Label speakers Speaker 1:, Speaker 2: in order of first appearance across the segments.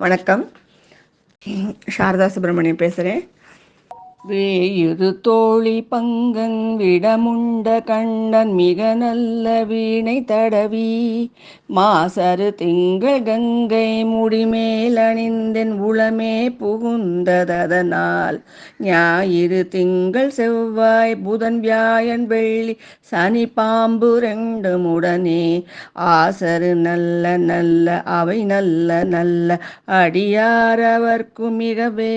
Speaker 1: வணக்கம். சாரதா சுப்பிரமணியம் பேசுகிறேன் வேயுது தோழி பங்கன் விடமுண்ட கண்ணன் மிக நல்ல வீணை தடவி. மாசரு திங்கள் கங்கை முடிமேல் அணிந்தென் உளமே புகுந்ததனால் ஞாயிறு திங்கள் செவ்வாய் புதன் வியாயன் வெள்ளி சனி பாம்பு ரெண்டு உடனே. ஆசரு நல்ல நல்ல அவை நல்ல நல்ல அடியாரவர்க்கு மிகவே.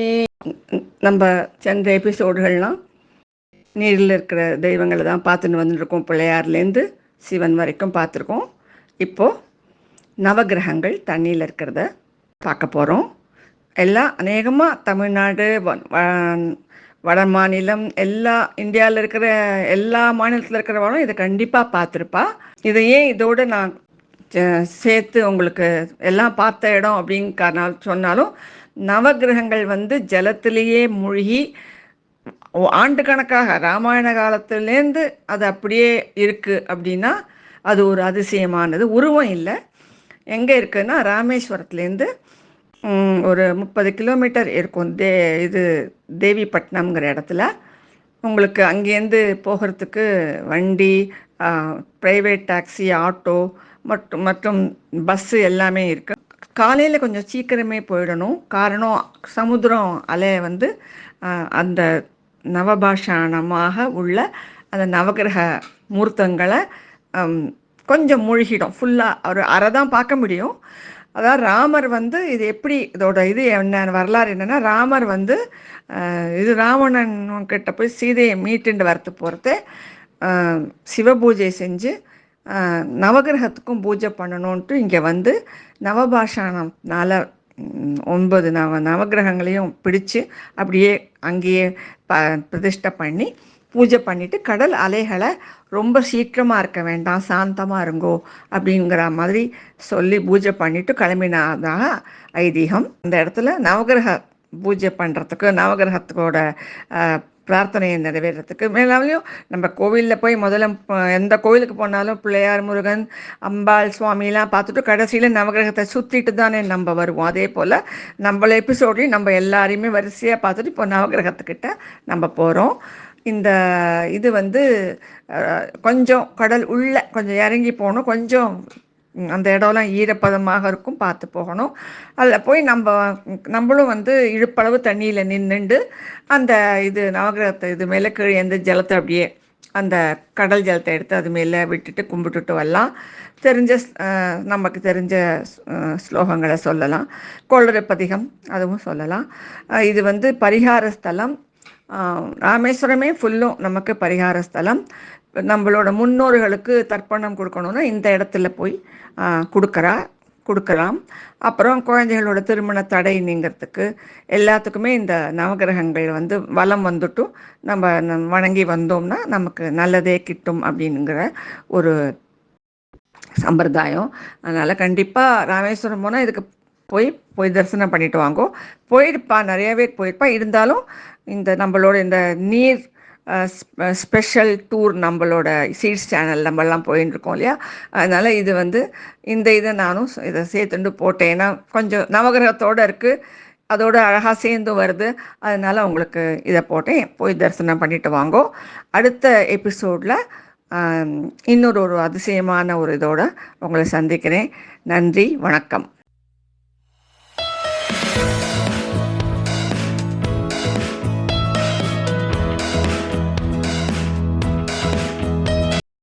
Speaker 1: நம்ம சென்ற எபிசோடுகள்லாம் நீரில் இருக்கிற தெய்வங்களை தான் பார்த்துன்னு வந்துருக்கோம் பிள்ளையார்லேருந்து சிவன் வரைக்கும் பார்த்துருக்கோம். இப்போது நவகிரகங்கள் தண்ணியில் இருக்கிறத பார்க்க போகிறோம் எல்லாம் அநேகமாக தமிழ்நாடு வட மாநிலம் எல்லா இந்தியாவில் இருக்கிற எல்லா மாநிலத்தில் இருக்கிறவங்களும் இதை கண்டிப்பாக பார்த்துருப்பா. இதையே இதோடு நான் சேர்த்து உங்களுக்கு எல்லாம் பார்த்த இடம் அப்படின்னு சொன்னாலும் நவகிரகங்கள் வந்து ஜலத்திலேயே மூழ்கி ஆண்டு கணக்காக ராமாயண காலத்துலேருந்து அது அப்படியே இருக்குது அப்படின்னா அது ஒரு அதிசயமானது. உருவம் இல்லை. எங்கே இருக்குதுன்னா ராமேஸ்வரத்துலேருந்து ஒரு முப்பது கிலோமீட்டர் இருக்கும். தே இது தேவிப்பட்டினம்ங்கிற இடத்துல. உங்களுக்கு அங்கேருந்து போகிறதுக்கு வண்டி ப்ரைவேட் டாக்ஸி ஆட்டோ மற்றும் மற்றும் பஸ்ஸு எல்லாமே இருக்குது காலையில் கொஞ்சம் சீக்கிரமே போயிடணும். காரணம் சமுத்திரம் அலை வந்து அந்த நவபாஷானமாக உள்ள அந்த நவகிரக மூர்த்தங்களை கொஞ்சம் மூழ்கிடும். ஃபுல்லாக ஒரு அரை தான் பார்க்க முடியும். அதாவது ராமர் வந்து இது எப்படி இதோட இது என்ன வரலாறு என்னென்னா ராமர் வந்து இது ராவணன் கிட்ட போய் சீதையை மீட்டுண்டு வரத்து போகிறது சிவபூஜை செஞ்சு நவகிரகத்துக்கும் பூஜை பண்ணணுன்ட்டு இங்கே வந்து நவபாஷானம்னால ஒன்பது நவ நவகிரகங்களையும் பிடிச்சு அப்படியே அங்கேயே ப பிரதிஷ்டை பண்ணி பூஜை பண்ணிவிட்டு கடல் அலைகளை ரொம்ப சீக்கிரமாக இருக்க வேண்டாம் சாந்தமாக இருங்கோ அப்படிங்கிற மாதிரி சொல்லி பூஜை பண்ணிவிட்டு கிளம்பினாதாக ஐதீகம். இந்த இடத்துல நவகிரக பூஜை பண்ணுறதுக்கு நவகிரகத்துக்கோட பிரார்த்தனையை நிறைவேறதுக்கு மேலாலையும் நம்ம கோவிலில் போய் முதல்ல எந்த கோவிலுக்கு போனாலும் பிள்ளையார் முருகன் அம்பாள் சுவாமிலாம் பார்த்துட்டு கடைசியில் நவகிரகத்தை சுற்றிட்டு தானே நம்ம வருவோம். அதே போல் நம்மள எபிசோட்லையும் நம்ம எல்லாரையுமே வரிசையாக பார்த்துட்டு இப்போ நவகிரகத்துக்கிட்ட நம்ம போகிறோம் இந்த இது வந்து கொஞ்சம் கடல் உள்ள கொஞ்சம் இறங்கி போகணும். கொஞ்சம் அந்த இடம்லாம் ஈரப்பதமாக இருக்கும் பார்த்து போகணும். அதில் போய் நம்ம நம்மளும் வந்து இழுப்பளவு தண்ணியில் நின்றுண்டு அந்த இது நவகிரகத்தை இது மேலே கீழே எந்த ஜலத்தை அப்படியே அந்த கடல் ஜலத்தை எடுத்து அது மேலே விட்டுட்டு கும்பிட்டுட்டு வரலாம். தெரிஞ்ச நமக்கு தெரிஞ்ச ஸ்லோகங்களை சொல்லலாம். கொள்ளரப்பதிகம் அதுவும் சொல்லலாம். இது வந்து பரிகார ஸ்தலம். ராமேஸ்வரமே ஃபுல்லும் நமக்கு பரிகார ஸ்தலம். நம்மளோட முன்னோர்களுக்கு தர்ப்பணம் கொடுக்கணுன்னா இந்த இடத்துல போய் கொடுக்குறா கொடுக்கலாம். அப்புறம் குழந்தைகளோட திருமண தடை நீங்கிறதுக்கு எல்லாத்துக்குமே இந்த நவகிரகங்கள் வந்து வளம் வந்துட்டும். நம்ம வணங்கி வந்தோம்னா நமக்கு நல்லதே கிட்டும் அப்படிங்கிற ஒரு சம்பிரதாயம். அதனால் கண்டிப்பாக ராமேஸ்வரம் போனால் இதுக்கு போய் போய் தரிசனம் பண்ணிட்டு வாங்கோ. போயிருப்பா நிறைய பேர் போயிருப்பா. இருந்தாலும் இந்த நம்மளோட இந்த நீர் ஸ்பெஷல் டூர் நம்மளோட சீட்ஸ் சேனல் நம்மலாம் போயின்னு இருக்கோம் இல்லையா? அதனால் இது வந்து இந்த இதை நானும் இதை சேர்த்துண்டு போட்டேன். ஏன்னா கொஞ்சம் நவகிரகத்தோடு இருக்குது அதோட அழகாக சேர்ந்து வருது. அதனால் உங்களுக்கு இதை போட்டேன். போய் தரிசனம் பண்ணிட்டு வாங்கோ. அடுத்த எபிசோடில் இன்னொரு ஒரு அதிசயமான ஒரு இதோட உங்களை சந்திக்கிறேன். நன்றி. வணக்கம்.